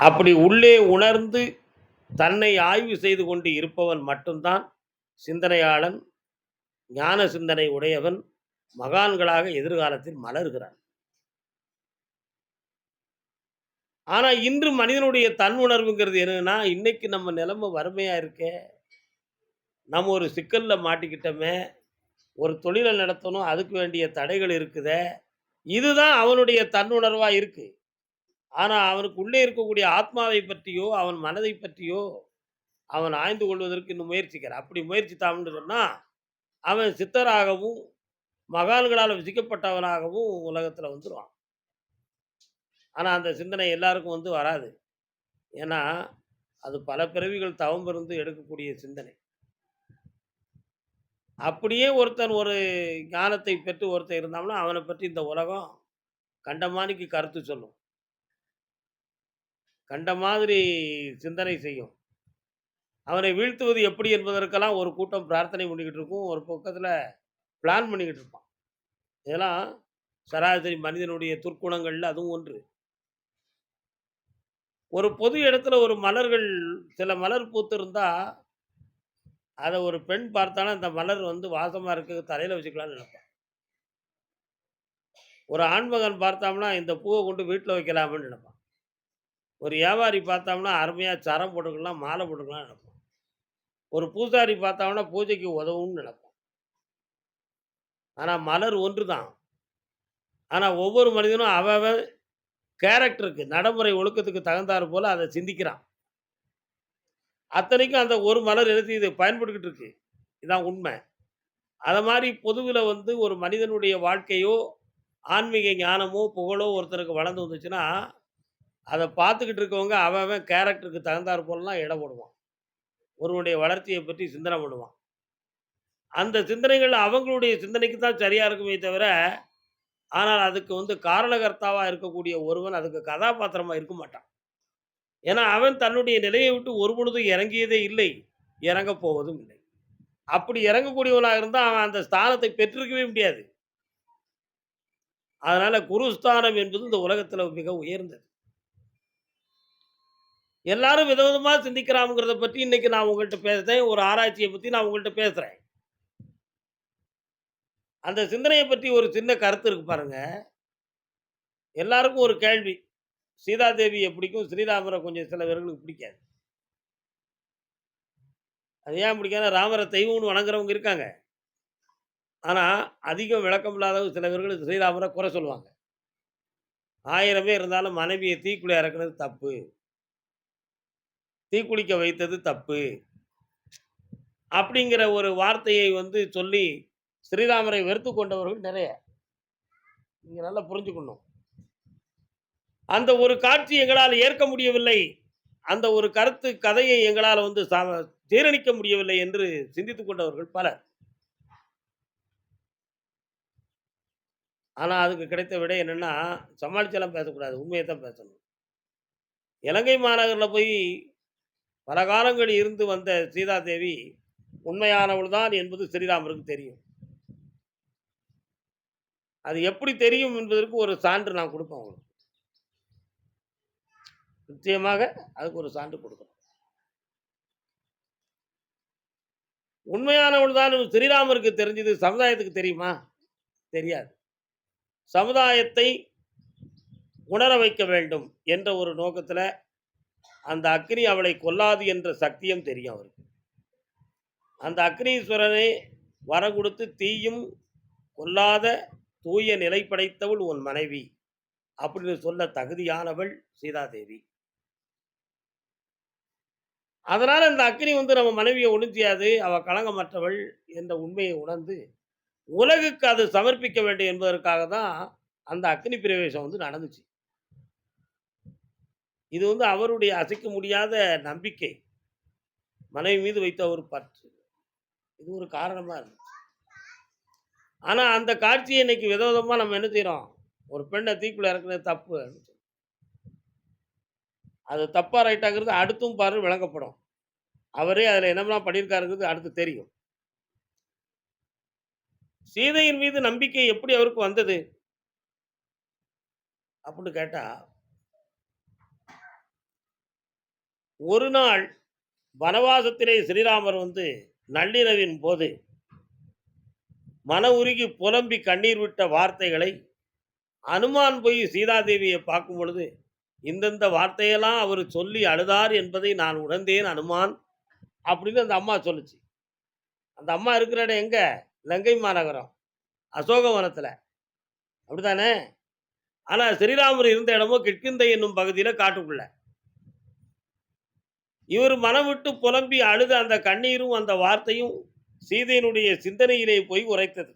அப்படி உள்ளே உணர்ந்து தன்னை ஆய்வு செய்து கொண்டு இருப்பவன் மட்டும்தான் சிந்தனையாளன் ஞான சிந்தனை உடையவன் மகான்களாக எதிர்காலத்தில் மலர்கிறான். ஆனால் இன்று மனிதனுடைய தன் உணர்வுங்கிறது என்னன்னா இன்னைக்கு நம்ம நிலைமை வறுமையாக இருக்கே நம்ம ஒரு சிக்கலில் மாட்டிக்கிட்டோமே ஒரு தொழிலை நடத்தணும் அதுக்கு வேண்டிய தடைகள் இருக்குதே இதுதான் அவனுடைய தன்னுணர்வாக இருக்குது ஆனால் அவனுக்கு உள்ளே இருக்கக்கூடிய ஆத்மாவை பற்றியோ அவன் மனதை பற்றியோ அவன் ஆய்ந்து கொள்வதற்கு இன்னும் முயற்சிக்கிறான். அப்படி முயற்சித்தான்னு சொன்னால் அவன் சித்தராகவும் மகான்களால் விசிக்கப்பட்டவனாகவும் உலகத்தில் வந்துடுவான் ஆனால் அந்த சிந்தனை எல்லாருக்கும் வந்து வராது. ஏன்னா அது பல பிறவிகள் தவம் இருந்து எடுக்கக்கூடிய சிந்தனை. அப்படியே ஒருத்தன் ஒரு ஞானத்தை பெற்று ஒருத்தன் இருந்தாங்கன்னா அவனை பற்றி இந்த உலகம் கண்டமானிக்கு கருத்து சொல்லும். கண்ட மாதிரி சிந்தனை செய்யும். அவனை வீழ்த்துவது எப்படி என்பதற்கெல்லாம் ஒரு கூட்டம் பிரார்த்தனை பண்ணிக்கிட்டு இருக்கும். ஒரு பக்கத்தில் பிளான் பண்ணிக்கிட்டு இருப்பான். இதெல்லாம் சராசரி மனிதனுடைய துர்க்குணங்கள்ல அதுவும் ஒன்று. ஒரு பொது இடத்துல ஒரு மலர்கள் சில மலர் பூத்திருந்தா அதை ஒரு பெண் பார்த்தாலும் அந்த மலர் வந்து வாசமாக இருக்கு தலையில் வச்சுக்கலாம்னு நினைப்பான். ஒரு ஆண்மகன் பார்த்தோம்னா இந்த பூவை கொண்டு வீட்டில் வைக்கலாம்னு நினைப்பான். ஒரு வியாபாரி பார்த்தோம்னா அருமையாக சரம் போட்டுக்கலாம் மாலை போட்டுக்கலாம் நினைப்போம் ஒரு பூசாரி பார்த்தோம்னா பூஜைக்கு உதவும்னு நினைப்போம் ஆனால் மலர் ஒன்று தான் ஆனால் ஒவ்வொரு மனிதனும் அவன் கேரக்டருக்கு நடைமுறை ஒழுக்கத்துக்கு தகுந்தாறு போல் அதை சிந்திக்கிறான். அத்தனைக்கும் அந்த ஒரு மலர் எழுதி இது பயன்பட்டுக்கிட்டு இருக்கு. இதுதான் உண்மை. அதை மாதிரி பொதுவில் வந்து ஒரு மனிதனுடைய வாழ்க்கையோ ஆன்மீக ஞானமோ புகழோ ஒருத்தருக்கு வளர்ந்து வந்துச்சுன்னா அதை பார்த்துக்கிட்டு இருக்கவங்க அவன் கேரக்டருக்கு தகுந்தாற் போலலாம் இடம் போடுவான். ஒருவனுடைய வளர்ச்சியை பற்றி சிந்தனை பண்ணுவான் அந்த சிந்தனைகள் அவங்களுடைய சிந்தனைக்கு தான் சரியாக இருக்குமே தவிர ஆனால் அதுக்கு வந்து காரணகர்த்தாவாக இருக்கக்கூடிய ஒருவன் அதுக்கு கதாபாத்திரமாக இருக்க மாட்டான். ஏன்னா அவன் தன்னுடைய நிலையை விட்டு ஒரு பொழுதும் இறங்கியதே இல்லை இறங்க போவதும் இல்லை. அப்படி இறங்கக்கூடியவனாக இருந்தால் அவன் அந்த ஸ்தானத்தை பெற்றிருக்கவே முடியாது. அதனால் குருஸ்தானம் என்பது இந்த உலகத்தில் மிக உயர்ந்தது. எல்லாரும் விதவிதமாக சிந்திக்கிறாங்கிறத பற்றி இன்னைக்கு நான் உங்கள்கிட்ட பேசுகிறேன் ஒரு ஆராய்ச்சியை பற்றி நான் உங்கள்கிட்ட பேசுகிறேன் அந்த சிந்தனையை பற்றி ஒரு சின்ன கருத்து இருக்கு பாருங்க. எல்லாருக்கும் ஒரு கேள்வி. சீதாதேவியை பிடிக்கும் ஸ்ரீராமரை கொஞ்சம் சில பேர்களுக்கு பிடிக்காது. அது ஏன் பிடிக்காது ராமரை தெய்வம்னு வணங்குறவங்க இருக்காங்க. ஆனால் அதிகம் விளக்கம் இல்லாதவங்க சில பேர்கள் ஸ்ரீராமரை குறை சொல்லுவாங்க. ஆயிரமே இருந்தாலும் மனைவியை தீக்குள்ளே இறக்குனது தப்பு. தீக்குளிக்க வைத்தது தப்பு. அப்படிங்கிற ஒரு வார்த்தையை வந்து சொல்லி ஸ்ரீராமரை வெறுத்து கொண்டவர்கள் நிறைய. நீங்கள் நல்லா புரிஞ்சுக்கணும். அந்த ஒரு காட்சி எங்களால் ஏற்க முடியவில்லை. அந்த ஒரு கருத்து கதையை எங்களால் வந்து சா- ஜீரணிக்க முடியவில்லை என்று சிந்தித்துக் கொண்டவர்கள் பலர். ஆனால் அதுக்கு கிடைத்த விட என்னன்னா சமாளிச்செல்லாம் பேசக்கூடாது உண்மையை தான் பேசணும். இலங்கை மாநகரில் போய் பல காலங்கள் இருந்து வந்த சீதாதேவி உண்மையானவள் தான் என்பது ஸ்ரீராமருக்கு தெரியும். அது எப்படி தெரியும் என்பதற்கு ஒரு சான்று நான் கொடுப்பேன் உங்களுக்கு நிச்சயமாக அதுக்கு ஒரு சான்று கொடுக்கணும். உண்மையானவள் தான் ஸ்ரீராமருக்கு தெரிஞ்சது சமுதாயத்துக்கு தெரியுமா? தெரியாது. சமுதாயத்தை உணர வைக்க வேண்டும் என்ற ஒரு நோக்கத்தில் அந்த அக்னி அவளை கொல்லாது என்ற சக்தியும் தெரியும் அவருக்கு. அந்த அக்னீஸ்வரனை வர கொடுத்து தீயும் கொல்லாத தூய நிலை படைத்தவள் உன் மனைவி அப்படின்னு சொல்ல தகுதியானவள் சீதாதேவி. அதனால இந்த அக்னி வந்து நம்ம மனைவியை ஒண்ணும் அவள் களங்கமற்றவள் என்ற உண்மையை உணர்ந்து உலகுக்கு அது சமர்ப்பிக்க வேண்டும் என்பதற்காக தான் அந்த அக்னி பிரவேசம் வந்து நடந்துச்சு. இது வந்து அவருடைய அசைக்க முடியாத நம்பிக்கை. மனைவி மீது வைத்த ஒரு பற்று. இது ஒரு காரணமாக இருந்துச்சு ஆனால் அந்த காட்சியை இன்னைக்கு விதவிதமாக நம்ம என்ன செய்கிறோம் ஒரு பெண்ணை தீக்குள்ள இறக்குறது தப்பு அது தப்பாக ரைட்டாங்கிறது அடுத்தும் பாரு விளங்கப்படும். அவரே அதில் என்னமெல்லாம் பண்ணியிருக்காருங்கிறது அடுத்து தெரியும். சீதையின் மீது நம்பிக்கை எப்படி அவருக்கு வந்தது? அப்படின்னு கேட்டால் ஒரு நாள் வனவாசத்திலே ஸ்ரீராமர் வந்து நள்ளிரவின் போது மன உருகி புலம்பி கண்ணீர் விட்ட வார்த்தைகளை அனுமான் போய் சீதாதேவியை பார்க்கும் பொழுது இந்தந்த வார்த்தையெல்லாம் அவர் சொல்லி அழுதார் என்பதை நான் உணர்ந்தேன் அனுமான் அப்படின்னு அந்த அம்மா சொல்லுச்சு. அந்த அம்மா இருக்கிற இடம் எங்க? லங்கை மாநகரம் அசோகவனத்தில் அப்படிதானே ஆனால் ஸ்ரீராமர் இருந்த இடமோ கிட்கிந்தை என்னும் பகுதியில் காட்டுக்குள்ள. இவர் மனம் விட்டு புலம்பி அழுத அந்த கண்ணீரும் அந்த வார்த்தையும் சீதையினுடைய சிந்தனையிலே போய் உரைத்தது.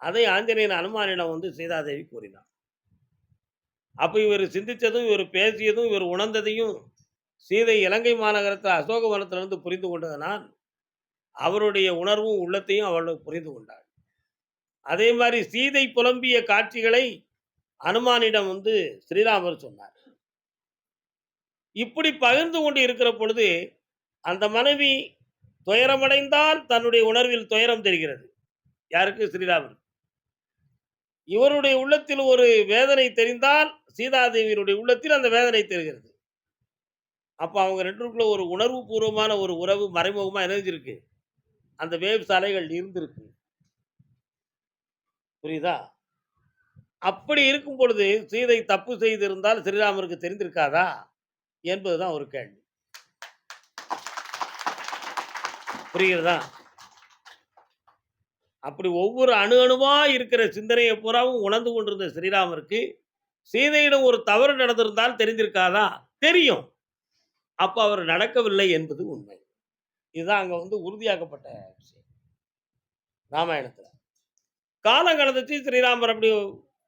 அதை ஆஞ்சநேயன் அனுமானிடம் வந்து சீதாதேவி கூறினார். அப்போ இவர் சிந்திச்சதும் இவர் பேசியதும் இவர் உணர்ந்ததையும் சீதை இலங்கை மாநகரத்தில் அசோகவனத்திலிருந்து புரிந்து கொண்டதனால் அவருடைய உணர்வும் உள்ளத்தையும் அவள் புரிந்து கொண்டாள். அதே மாதிரி சீதை புலம்பிய காட்சிகளை அனுமானிடம் வந்து ஸ்ரீராமர் சொன்னார். இப்படி பகிர்ந்து கொண்டு இருக்கிற பொழுது அந்த மனைவி துயரமடைந்தால் தன்னுடைய உணர்வில் துயரம் தெரிகிறது. யாருக்கு? ஸ்ரீராமன் இவருடைய உள்ளத்தில் ஒரு வேதனை தெரிந்தால் சீதாதேவியினுடைய உள்ளத்தில் அந்த வேதனை தெரிகிறது. அப்போ அவங்க ரெண்டுக்குள்ள ஒரு உணர்வு பூர்வமான ஒரு உறவு மறைமுகமாக இணைஞ்சிருக்கு. அந்த வேவ் சாலைகள் இருந்திருக்கு புரியுதா? அப்படி இருக்கும் பொழுது சீதை தப்பு செய்திருந்தால் ஸ்ரீராமருக்கு தெரிந்திருக்காதா? என்பதுதான் ஒரு கேள்வி. புரிகிறதா? அப்படி ஒவ்வொரு அணு அணுவா இருக்கிற சிந்தனையை பூராவும் உணர்ந்து கொண்டிருந்த ஸ்ரீராமருக்கு சீதையிடம் ஒரு தவறு நடந்திருந்தால் தெரிஞ்சிருக்காதா தெரியும். அப்போ அவர் நடக்கவில்லை என்பது உண்மை. இதுதான் அங்கே வந்து உறுதியாக்கப்பட்ட விஷயம். ராமாயணத்தில். காலம் கடந்துச்சு. ஸ்ரீராமர் அப்படி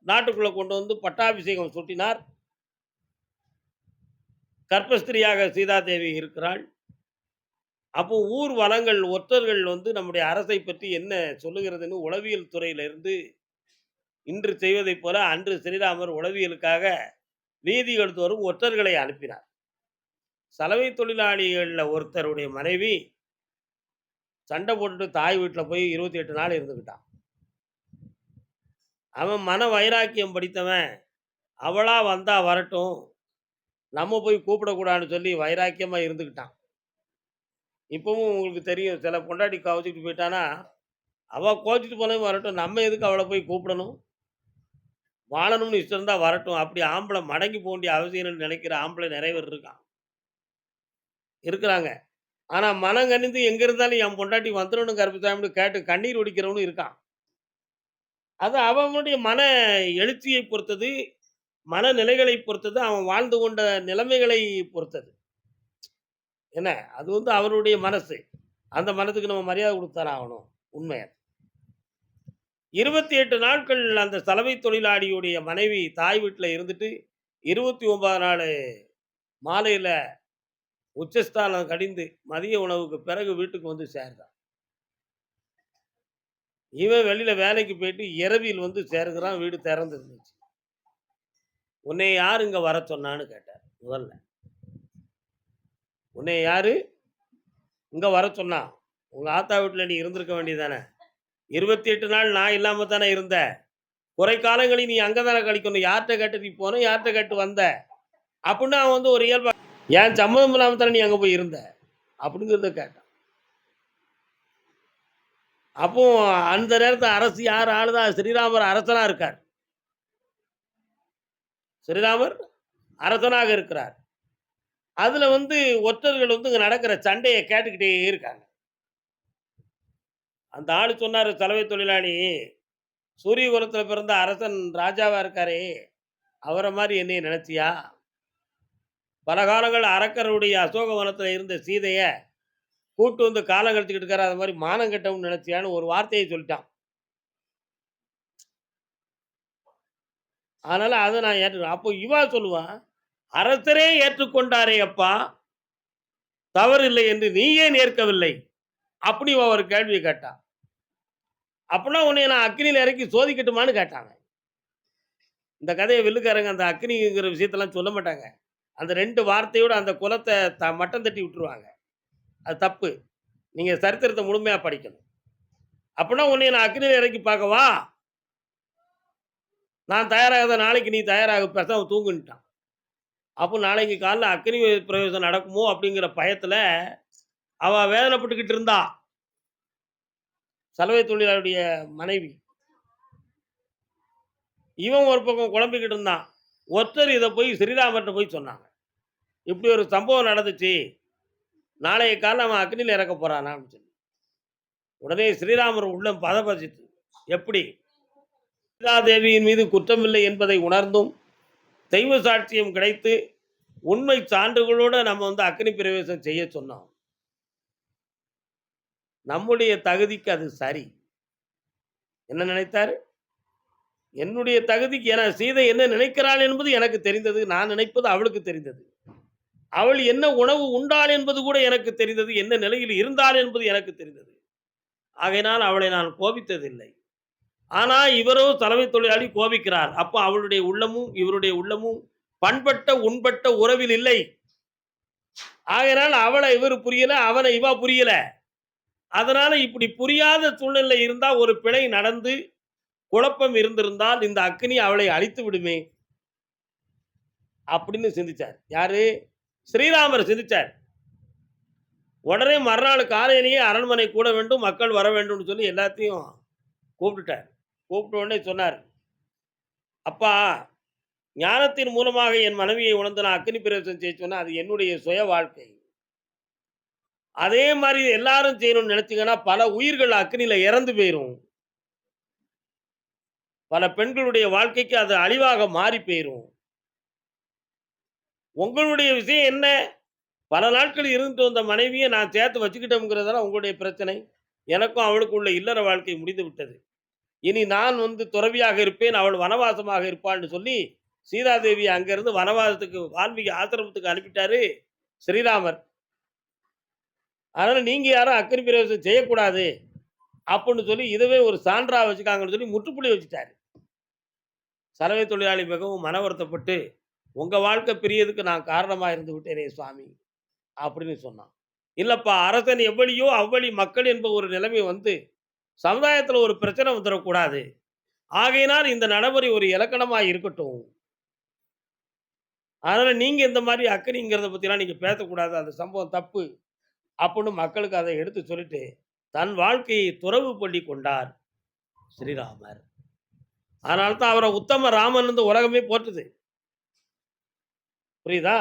நாட்டுக்குள்ளே கொண்டு வந்து பட்டாபிஷேகம் சுட்டினார். கர்ப்பஸ்திரியாக சீதாதேவி இருக்கிறாள். அப்போ ஊர் வளங்கள் ஒற்றர்கள் வந்து நம்முடைய அரசை பற்றி என்ன சொல்லுகிறதுன்னு உளவியல் துறையிலிருந்து இன்று செய்வதைப் போல அன்று ஸ்ரீராமர் உளவியலுக்காக வீதிகள் தோறும் ஒற்றர்களை அனுப்பினார். சலவை தொழிலாளிகளில் ஒருத்தருடைய மனைவி சண்டை போட்டுட்டு தாய் வீட்டில் போய் இருபத்தி எட்டு நாள் இருந்துக்கிட்டான் அவன் மன வைராக்கியம் படித்தவன். அவளா வந்தா வரட்டும். நம்ம போய் கூப்பிடக்கூடாதுன்னு சொல்லி வைராக்கியமாக இருந்துக்கிட்டான் இப்போவும் உங்களுக்கு தெரியும் சில பொண்டாட்டி கவச்சிட்டு போயிட்டானா அவள் கோச்சிட்டு போனவன் வரட்டும். நம்ம எதுக்கு அவளை போய் கூப்பிடணும்? வாழணும்னு இஷ்டம் இருந்தால் வரட்டும். அப்படி ஆம்பளை மடங்கி போக வேண்டிய அவசியம்னு நினைக்கிற ஆம்பளை நிறைய பேர் இருக்கான் இருக்கிறாங்க. ஆனால் மனம் கணிந்து எங்கே இருந்தாலும் என் பொண்டாட்டி வந்துடணும் கருப்புசாமின்னு கேட்டு கண்ணீர் ஒடிக்கிறவனும் இருக்கான். அது அவனுடைய மன எழுச்சியை பொறுத்தது. மனநிலைகளை பொறுத்தது அவன் வாழ்ந்து கொண்ட நிலைமைகளை பொறுத்தது. என்ன? அது வந்து அவருடைய மனசு. அந்த மனதுக்கு நம்ம மரியாதை கொடுத்தானே ஆகணும். உண்மை இருபத்தி எட்டு நாட்கள் அந்த சலவை தொழிலாளியுடைய மனைவி தாய் வீட்டில் இருந்துட்டு இருபத்தி ஒன்பது நாள் மாலையில் உச்சஸ்தானம் கடிந்து மதிய உணவுக்கு பிறகு வீட்டுக்கு வந்து சேர்ந்தான் இவன் வெளியில வேலைக்கு போயிட்டு இரவில் வந்து சேர்கிறான் வீடு திறந்து இருந்துச்சு உன்னை யார் இங்கே வர சொன்னான்னு கேட்டார். முதல்ல. உன்னை யாரு இங்கே வர சொன்னா? உங்கள் ஆத்தா வீட்டில் நீ இருந்திருக்க வேண்டியதானே இருபத்தி எட்டு நாள் நான் இல்லாமல் தானே இருந்த? குறை காலங்களில் நீ அங்கே தானே கழிக்கணும்? யார்கிட்ட கேட்டு நீ போன? யார்கிட்ட கேட்டு வந்த? அப்படின்னு அவன் வந்து ஒரு இயல்பா ஏன் சம்மதம் இல்லாமல் தானே நீ அங்கே போய் இருந்த? அப்படிங்கிறத கேட்டான். அப்போ அந்த நேரத்தில் அரசு யார்? ஆளுதான். ஸ்ரீராமர் அரசனாக இருக்கார். ஸ்ரீராமர் அரசனாக இருக்கிறார். அதில் வந்து ஒற்றர்கள் வந்து இங்கே நடக்கிற சண்டையை கேட்டுக்கிட்டே இருக்காங்க. அந்த ஆள் சொன்னார் சலவை தொழிலாளி சூரியகுலத்துல பிறந்த அரசன் ராஜாவாக இருக்காரே அவரை மாதிரி என்னைய நினச்சியா? பல காலங்கள் அரக்கருடைய அசோக வனத்தில் இருந்த சீதையை கூட்டு வந்து காலம் கழிச்சுக்கிட்டு இருக்காரு அது மாதிரி மானம் கெட்டவன் நினச்சியான்னு ஒரு வார்த்தையை சொல்லிட்டான். அதனால் அதை நான் ஏற்றுக்கிறேன் அப்போ இவா சொல்லுவான் அரசரே ஏற்றுக்கொண்டாரே அப்பா தவறு இல்லை என்று நீ ஏன் ஏற்கவில்லை? அப்படி இவன் ஒரு கேள்வியை கேட்டான் அப்படின்னா உன்னை நான் அக்னியில் இறக்கி சோதிக்கட்டுமான்னு கேட்டாங்க. இந்த கதையை வில்லுக்காரங்க அந்த அக்னிங்கிற விஷயத்தெல்லாம் சொல்ல மாட்டாங்க. அந்த ரெண்டு வார்த்தையோட அந்த குலத்தை த மட்டம் தட்டி விட்டுருவாங்க. அது தப்பு. நீங்கள் சரித்திரத்தை முழுமையாக படிக்கணும். அப்படின்னா உன்னை நான் அக்னியில் இறக்கி பார்க்கவா? நான் தயாராகாத நாளைக்கு நீ தயாராக பேசாம தூங்குன்ட்டான். அப்போ நாளைக்கு காலைல அக்னி பிரவேசம் நடக்குமோ அப்படிங்கிற பயத்தில் அவள் வேதனைப்பட்டுக்கிட்டு இருந்தா. சலவை தொழிலாளருடைய மனைவி. இவன் ஒரு பக்கம் குழம்பிக்கிட்டு இருந்தான். ஒருத்தர் இதை போய் ஸ்ரீராமர்கிட்ட போய் சொன்னாங்க. இப்படி ஒரு சம்பவம் நடந்துச்சு. நாளைய காலம் அவன் அக்னியில் இறக்க போறானா அப்படின்னு சொல்லி. உடனே ஸ்ரீராமர் உள்ள பதப்பதிச்சு எப்படி? சீதாதேவியின் மீது குற்றமில்லை என்பதை உணர்ந்தும் தெய்வ சாட்சியம் கிடைத்து உண்மை சான்றுகளோடு நம்ம வந்து அக்னி பிரவேசம் செய்ய சொன்னோம். நம்முடைய தகுதிக்கு அது சரி. என்ன நினைத்தார்? என்னுடைய தகுதிக்கு என சீதை என்ன நினைக்கிறாள் என்பது எனக்கு தெரிந்தது நான் நினைப்பது அவளுக்கு தெரிந்தது. அவள் என்ன உணவு உண்டாள் என்பது கூட எனக்கு தெரிந்தது என்ன நிலையில் இருந்தாள் என்பது எனக்கு தெரிந்தது. ஆகையினால் அவளை நான் கோபித்ததில்லை. ஆனா இவரோ தலைமை தொழிலாளி கோபிக்கிறார். அப்போ அவளுடைய உள்ளமும் இவருடைய உள்ளமும் பண்பட்ட உண்பட்ட உறவில் இல்லை. ஆகையினால் அவளை இவர் புரியல அவனை இவா புரியல. அதனால இப்படி புரியாத சூழ்நிலை இருந்தா ஒரு பிழை நடந்து குழப்பம் இருந்திருந்தால் இந்த அக்னி அவளை அழித்து விடுமே. அப்படின்னு சிந்திச்சார். யாரு? ஸ்ரீராமர் சிந்திச்சார். உடனே மறுநாள் காலையிலேயே அரண்மனை கூட வேண்டும் மக்கள் வர வேண்டும்னு சொல்லி எல்லாத்தையும் கூப்பிட்டுட்டார். கூப்பிட்ட உடனே சொன்னார் அப்பா ஞானத்தின் மூலமாக என் மனைவியை உணர்ந்து நான் அக்னி பிரவேசம் செய்ய சொன்னேன் அது என்னுடைய சுய வாழ்க்கை. அதே மாதிரி எல்லாரும் செய்யணும்னு நினைச்சிங்கன்னா பல உயிர்கள் அக்னியில் இறந்து போயிரும். பல பெண்களுடைய வாழ்க்கைக்கு அது அழிவாக மாறி போயிடும் உங்களுடைய விஷயம் என்ன? பல நாட்கள் இருந்துட்டு வந்த மனைவியை நான் சேர்த்து வச்சுக்கிட்டோங்கிறதெல்லாம் உங்களுடைய பிரச்சனை. எனக்கும் அவளுக்கு உள்ள இல்லற வாழ்க்கை முடிந்து விட்டது. இனி நான் வந்து துறவியாக இருப்பேன் அவள் வனவாசமாக இருப்பாள்னு சொல்லி சீதாதேவி அங்கிருந்து வனவாசத்துக்கு வால்மீகி ஆசிரமத்துக்கு அனுப்பிட்டாரு ஸ்ரீராமர். அதனால் நீங்கள் யாரும் அக்னி பிரவேசம் செய்யக்கூடாது அப்படின்னு சொல்லி இதுவே ஒரு சான்றா வச்சுக்காங்கன்னு சொல்லி முற்றுப்புள்ளி வச்சுட்டாரு. சலவை தொழிலாளி மிகவும் மன வருத்தப்பட்டு வாழ்க்கை பிரியதுக்கு நான் காரணமாக இருந்து விட்டேனே சுவாமி அப்படின்னு சொன்னான். இல்லைப்பா அரசன் எவ்வளியோ அவ்வளி மக்கள் என்ப ஒரு நிலைமை வந்து சமுதாயத்தில் ஒரு பிரச்சனை வந்துடக்கூடாது ஆகையினால் இந்த நடைமுறை ஒரு இலக்கணமா இருக்கட்டும். அதனால நீங்க இந்த மாதிரி அக்கறைங்கிறத பற்றிலாம் நீங்க பேசக்கூடாது. அந்த சம்பவம் தப்பு அப்படின்னு மக்களுக்கு அதை எடுத்து சொல்லிட்டு தன் வாழ்க்கையை துறவு பண்ணி கொண்டார் ஸ்ரீராமர். அதனால தான் அவரை உத்தம ராமன் வந்து உலகமே போற்றுது. புரியுதா?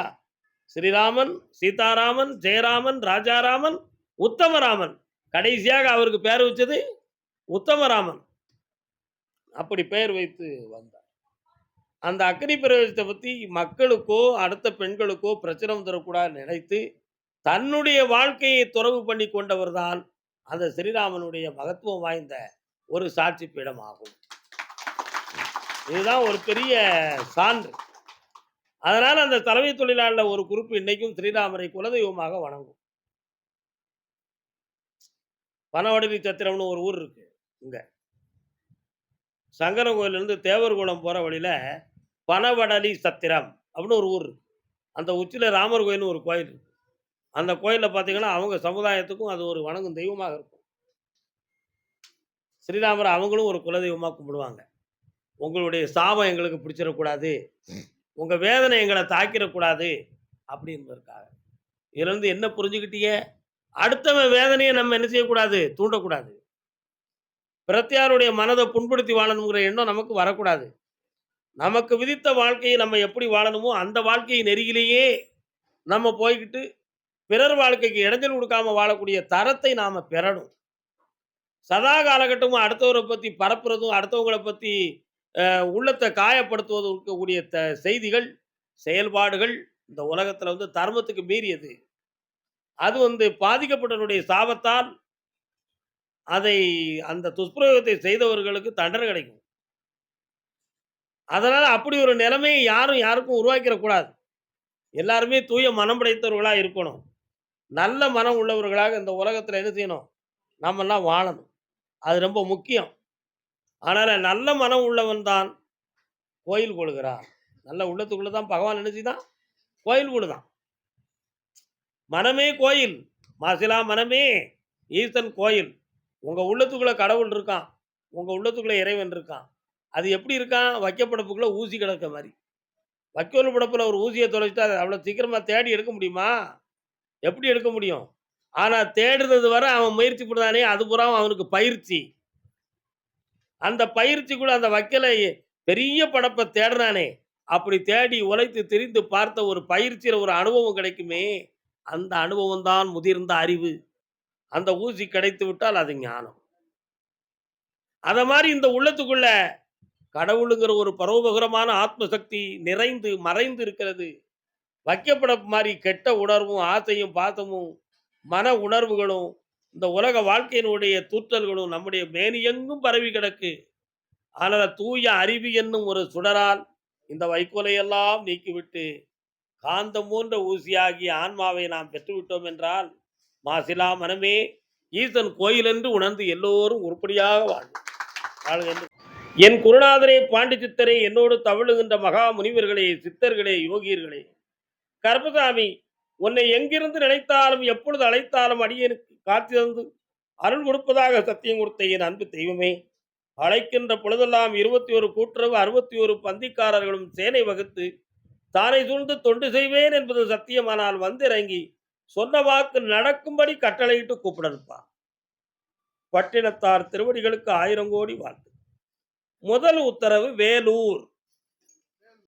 ஸ்ரீராமன் சீதாராமன் ஜெயராமன் ராஜாராமன் உத்தமராமன். கடைசியாக அவருக்கு பேர் வச்சது உத்தமராமன் அப்படி பெயர் வைத்து வந்தார். அந்த அக்னி பிரவேசத்தை பற்றி மக்களுக்கோ அடுத்த பெண்களுக்கோ பிரச்சனை தரக்கூடாது நினைத்து தன்னுடைய வாழ்க்கையை துறவு பண்ணி கொண்டவர் தான் அந்த ஸ்ரீராமனுடைய மகத்துவம் வாய்ந்த ஒரு சாட்சி பீடம் ஆகும். இதுதான் ஒரு பெரிய சான்று. அதனால் அந்த தலைமை தொழிலாளர் ஒரு குறிப்பு இன்னைக்கும் ஸ்ரீராமரை குலதெய்வமாக வணங்கும். பனவடலி சத்திரம்னு ஒரு ஊர் இருக்குது இங்கே. சங்கரன் கோயிலிருந்து தேவர்குளம் போகிற வழியில் பனவடலி சத்திரம் அப்படின்னு ஒரு ஊர் அந்த உச்சியில் ராமர் கோயில்னு ஒரு கோயில் இருக்கு. அந்த கோயிலில் பார்த்தீங்கன்னா அவங்க சமுதாயத்துக்கும் அது ஒரு வணங்கும் தெய்வமாக இருக்கும். ஸ்ரீராமரை அவங்களும் ஒரு குலதெய்வமாக கும்பிடுவாங்க. உங்களுடைய சாபம் எங்களுக்கு பிடிச்சிடக்கூடாது. உங்கள் வேதனை எங்களை தாக்கிடக்கூடாது அப்படின்றதுக்காக. இதுலேருந்து என்ன புரிஞ்சுக்கிட்டீங்க? அடுத்தவன் வேதனையை நம்ம என்ன செய்யக்கூடாது? தூண்டக்கூடாது. பிரத்தியாருடைய மனதை புண்படுத்தி வாழணுங்கிற எண்ணம் நமக்கு வரக்கூடாது. நமக்கு விதித்த வாழ்க்கையை நம்ம எப்படி வாழணுமோ அந்த வாழ்க்கையை நெருகிலேயே நம்ம போய்கிட்டு பிறர் வாழ்க்கைக்கு இடைஞ்சல் கொடுக்காம வாழக்கூடிய தரத்தை நாம் பெறணும். சதா காலகட்டமும் அடுத்தவரை பற்றி பரப்புறதும் அடுத்தவங்களை பற்றி உள்ளத்தை காயப்படுத்துவதும் இருக்கக்கூடிய த செய்திகள் செயல்பாடுகள் இந்த உலகத்தில் வந்து தர்மத்துக்கு மீறியது. அது வந்து பாதிக்கப்பட்டவருடைய சாபத்தால் அதை அந்த துஷ்பிரயோகத்தை செய்தவர்களுக்கு தண்டனை கிடைக்கும். அதனால் அப்படி ஒரு நிலைமையை யாரும் யாருக்கும் உருவாக்கிடக்கூடாது. எல்லாருமே தூய மனம் படைத்தவர்களாக இருக்கணும். நல்ல மனம் உள்ளவர்களாக இந்த உலகத்தில் என்ன செய்யணும்? நம்மெல்லாம் வாழணும். அது ரொம்ப முக்கியம். ஆனால் நல்ல மனம் உள்ளவன் தான் கோயில் கொள்கிறான். நல்ல உள்ளத்துக்குள்ளே தான் பகவான் நினைச்சுதான் கோயில் கொள்ளுதான் மனமே கோயில். மாசிலா மனமே ஈசன் கோயில். உங்கள் உள்ளத்துக்குள்ளே கடவுள் இருக்கான் உங்கள் உள்ளத்துக்குள்ளே இறைவன் இருக்கான் அது எப்படி இருக்கான் வைக்கப்படப்புக்குள்ளே ஊசி கிடக்க மாதிரி வைக்கோல் படப்பில் ஒரு ஊசியை தொலைச்சிட்டா அதை அவ்வளோ சீக்கிரமாக தேடி எடுக்க முடியுமா? எப்படி எடுக்க முடியும்? ஆனால் தேடுறது வர அவன் முயற்சி பண்ணுறானே, அது பூராவும் அவனுக்கு பயிற்சி. அந்த பயிற்சிக்குள்ள அந்த வைக்கலை பெரிய படப்பை தேடுறானே, அப்படி தேடி உழைத்து திரிந்து பார்த்த ஒரு பயிற்சியில் ஒரு அனுபவம் கிடைக்குமே, அந்த அனுபவம் தான் முதிர்ந்த அறிவு. அந்த ஊசி கிடைத்து விட்டால் அது ஞானம். அத மாதிரி இந்த உள்ளத்துக்குள்ள கடவுளுங்கிற ஒரு பரோபகரமான ஆத்ம சக்தி நிறைந்து மறைந்து இருக்கிறது. வைக்கப்பட மாதிரி கெட்ட உணர்வும், ஆசையும், பாசமும், மன உணர்வுகளும், இந்த உலக வாழ்க்கையினுடைய தூற்றல்களும் நம்முடைய மேனியெங்கும் பரவி கிடக்கு. ஆனால் தூய அறிவு என்னும் ஒரு சுடரால் இந்த வைக்கோலையெல்லாம் நீக்கிவிட்டு, காந்தம் போன்ற ஊசியாகிய ஆன்மாவை நாம் பெற்றுவிட்டோம் என்றால், மாசிலா மனமே ஈசன் கோயில் என்று உணர்ந்து எல்லோரும் உருப்படியாக வாழ்வோம். என் குருநாதரே பாண்டி சித்தரே என்னோடு தவழுகின்ற மகா முனிவர்களே, சித்தர்களே, யோகியர்களே, கருப்பசாமி உன்னை எங்கிருந்து நினைத்தாலும் எப்பொழுது அழைத்தாலும் அடியனுக்கு காட்சி தந்து அருள் கொடுப்பதாக சத்தியம் கொடுத்த என் அன்பு தெய்வமே. அழைக்கின்ற பொழுதெல்லாம் இருபத்தி ஒரு கூட்டுறவு அறுபத்தி ஒரு பந்திக்காரர்களும் சேனை வகுத்து தானை சூழ்ந்து தொண்டு செய்வேன் என்பது சத்தியமானால் வந்திறங்கி சொன்ன வாக்கு நடக்கும்படி கட்டளையிட்டு கூப்பிடனுப்பா பட்டினத்தார் திருவடிகளுக்கு ஆயிரம் கோடி வாழ்த்து. முதல் உத்தரவு வேலூர்.